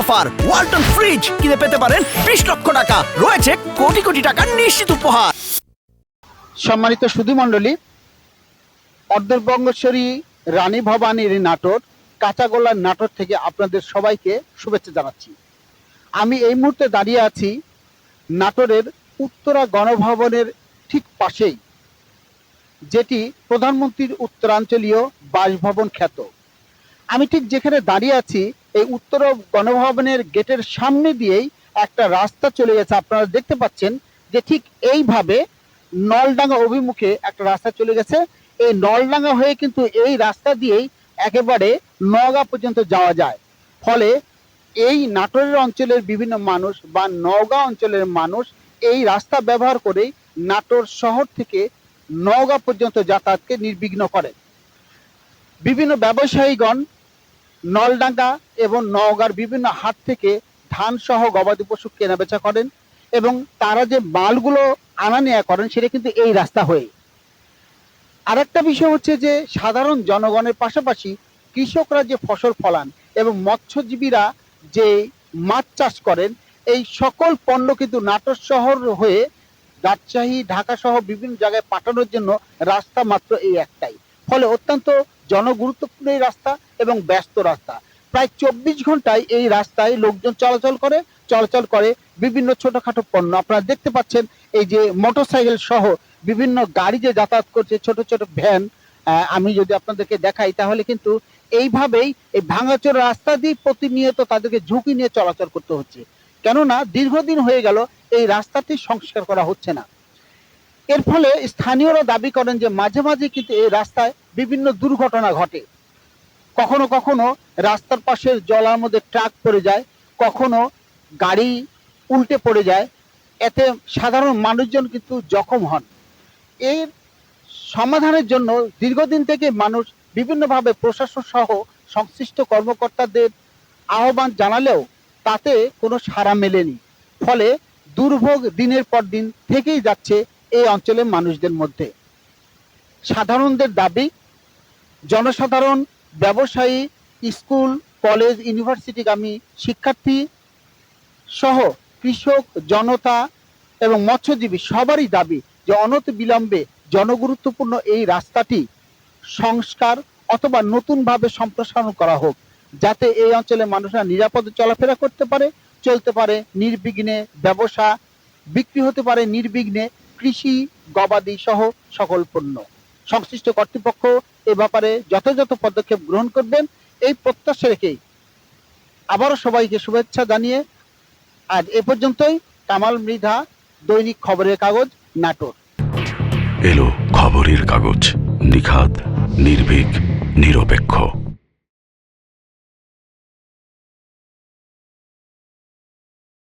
Offer. Walton fridge কিনে পেতে পারেন বিশ লক্ষ টাকা। রয়েছে কোটি কোটি টাকার নিশ্চিত উপহার। সম্মানিত সুধী মণ্ডলী অর্ধবঙ্গেশ্বরী রানী ভবানীর নাটক কাঁচাগোলার নাটক থেকে আপনাদের সবাইকে শুভেচ্ছা জানাচ্ছি। আমি এই মুহূর্তে দাঁড়িয়ে আছি নাটোরের উত্তরা গণভবনের ঠিক পাশেই, যেটি প্রধানমন্ত্রীর উত্তরাঞ্চলীয় বাসভবন খ্যাত। আমি ঠিক যেখানে দাঁড়িয়ে আছি, এই উত্তর গণভবনের গেটের সামনে দিয়েই একটা রাস্তা চলে গেছে। আপনারা দেখতে পাচ্ছেন যে ঠিক এইভাবে নলডাঙ্গা অভিমুখে একটা রাস্তা চলে গেছে। এই নলডাঙ্গা হয়ে কিন্তু এই রাস্তা দিয়েই একেবারে নওগাঁ পর্যন্ত যাওয়া যায়। ফলে এই নাটোরের অঞ্চলের বিভিন্ন মানুষ বা নওগাঁ অঞ্চলের মানুষ এই রাস্তা ব্যবহার করে নাটোর শহর থেকে নওগাঁ পর্যন্ত যাতায়াতকে নির্বিঘ্ন করে। বিভিন্ন ব্যবসায়ীগণ নলডাঙ্গা এবং নওগাঁর বিভিন্ন হাট থেকে ধান সহ গবাদি পশু কেনাবেচা করেন এবং তারা যে মালগুলো আনা নেয়া করেন, সেটা কিন্তু এই রাস্তা হয়ে আরেকটা বিষয় হচ্ছে যে, সাধারণ জনগণের পাশাপাশি কৃষকরা যে ফসল ফলান এবং মৎস্যজীবীরা যে মাছ চাষ করেন, এই সকল পণ্য কিন্তু নাটোর শহর হয়ে রাজশাহী ঢাকা সহ বিভিন্ন জায়গায় পাঠানোর জন্য রাস্তা মাত্র এই একটাই। ফলে অত্যন্ত জনগুরুত্বপূর্ণ এই রাস্তা এবং ব্যস্ত রাস্তা। প্রায় চব্বিশ ঘন্টায় এই রাস্তায় লোকজন চলাচল করে চলাচল করে বিভিন্ন ছোটখাটো পণ্য। আপনারা দেখতে পাচ্ছেন এই যে মোটরসাইকেল সহ বিভিন্ন গাড়ি যে যাতায়াত করছে, ছোট ছোট ভ্যান আমি যদি আপনাদেরকে দেখাই তাহলে কিন্তু এইভাবেই এই ভাঙাচোর রাস্তা দিয়ে প্রতিনিয়ত তাদেরকে ঝুঁকি নিয়ে চলাচল করতে হচ্ছে। কেননা দীর্ঘদিন হয়ে গেল এই রাস্তাটি সংস্কার করা হচ্ছে না। এর ফলে স্থানীয়রা দাবি করেন যে মাঝে মাঝে কিন্তু এই রাস্তায় বিভিন্ন দুর্ঘটনা ঘটে। কখনো কখনো রাস্তার পাশের জলার মধ্যে ট্রাক পড়ে যায়, কখনো গাড়ি উল্টে পড়ে যায়। এতে সাধারণ মানুষজন কিন্তু জখম হন। এর সমাধানের জন্য দীর্ঘদিন থেকে মানুষ বিভিন্নভাবে প্রশাসন সহ সংশ্লিষ্ট কর্মকর্তাদের আহ্বান জানালেও তাতে কোনো সাড়া মেলেনি। ফলে দুর্ভোগ দিনের পর দিন থেকেই যাচ্ছে এই অঞ্চলের মানুষদের মধ্যে। সাধারণদের দাবি জনসাধারণ, ব্যবসায়ী, স্কুল, কলেজ, ইউনিভার্সিটিগামী শিক্ষার্থী সহ কৃষক, জনতা এবং মৎস্যজীবী সবারই দাবি যে অনত বিলম্বে জনগুরুত্বপূর্ণ এই রাস্তাটি সংস্কার অথবা নতুনভাবে সম্প্রসারণ করা হোক, যাতে এই অঞ্চলের মানুষরা নিরাপদে চলাফেরা করতে পারে, চলতে পারে, নির্বিঘ্নে ব্যবসা বিক্রি হতে পারে, নির্বিঘ্নে কৃষি, গবাদি সহ সকল পণ্য। সংশ্লিষ্ট কর্তৃপক্ষ এ ব্যাপারে যথাযথ পদক্ষেপ গ্রহণ করবেন। এই প্রত্যাশা রেখেই আবারও সবাইকে শুভেচ্ছা জানিয়ে আজ এ পর্যন্তই। কামাল মৃধা, দৈনিক খবরের কাগজ, নাটোর। এলো খবরের কাগজ নিখাদ নির্ভীক, নিরপেক্ষ।